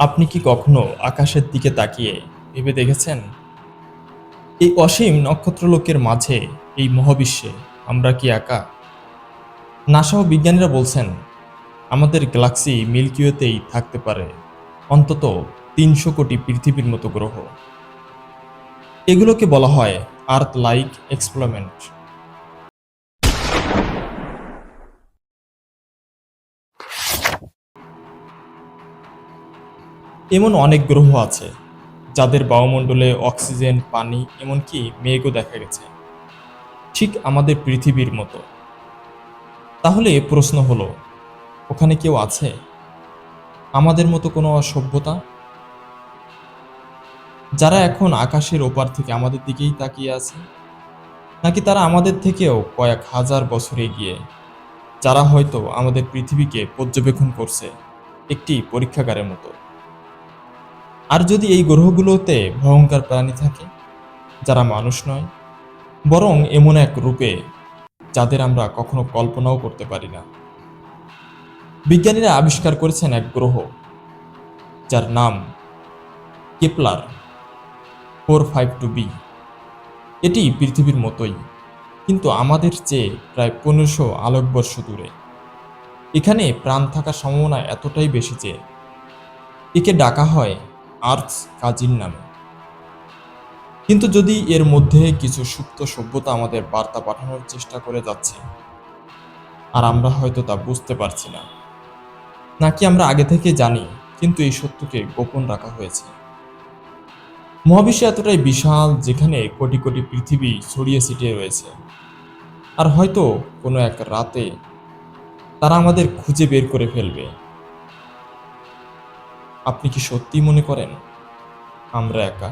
আপনি কি কখনো আকাশের দিকে তাকিয়ে ভেবে দেখেছেন? এই অসীম নক্ষত্রলোকের মাঝে এই মহাবিশ্বে আমরা কি একা? নাসা ও বিজ্ঞানীরা বলছেন, আমাদের গ্যালাক্সি মিল্কিওয়েতেই থাকতে পারে, অন্তত তিনশো কোটি পৃথিবীর মতো গ্রহ। এগুলোকে বলা হয় আর্থ লাইক এক্সপ্লোরমেন্ট এমন অনেক গ্রহ আছে যাদের বায়ুমণ্ডলে অক্সিজেন, পানি, এমনকি মেঘও দেখা গেছে। ঠিক আমাদের পৃথিবীর মতো। তাহলে প্রশ্ন হলো, ওখানে কেউ আছে? আমাদের মতো কোনো সভ্যতা যারা এখন আকাশের ওপার থেকে আমাদের দিকেই তাকিয়ে আছে? নাকি তারা আমাদের থেকেও কয়েক হাজার বছরে গিয়ে যারা হয়তো আমাদের পৃথিবীকে পর্যবেক্ষণ করছে একটি পরীক্ষাগারের মতো? আর যদি এই গ্রহগুলোতে ভয়ঙ্কর প্রাণী থাকে, যারা মানুষ নয়, বরং এমন এক রূপে যাদের আমরা কখনো কল্পনাও করতে পারি না। বিজ্ঞানীরা আবিষ্কার করেছেন এক গ্রহ, যার নাম Kepler four five two B. এটি পৃথিবীর মতোই, কিন্তু আমাদের চেয়ে প্রায় পনেরোশো আলোকবর্ষ দূরে। এখানে প্রাণ থাকার সম্ভাবনা এতটাই বেশি যে, একে ডাকা হয় আর্থ কাজিন নামে। কিন্তু যদি এর মধ্যে কিছু সুপ্ত সভ্যতা আমাদের বার্তা পাঠানোর চেষ্টা করে যাচ্ছে, আর আমরা হয়তো তা বুঝতে পারছি না। নাকি আমরা আগে থেকে জানি, কিন্তু এই সত্যকে গোপন রাখা হয়েছে। মহাবিশ্ব এতটাই বিশাল, যেখানে কোটি কোটি পৃথিবী ছড়িয়ে ছিটিয়ে রয়েছে। আর হয়তো কোনো এক রাতে তারা আমাদের খুঁজে বের করে ফেলবে। আপনি কি সত্যি মনে করেন? আমরা একা।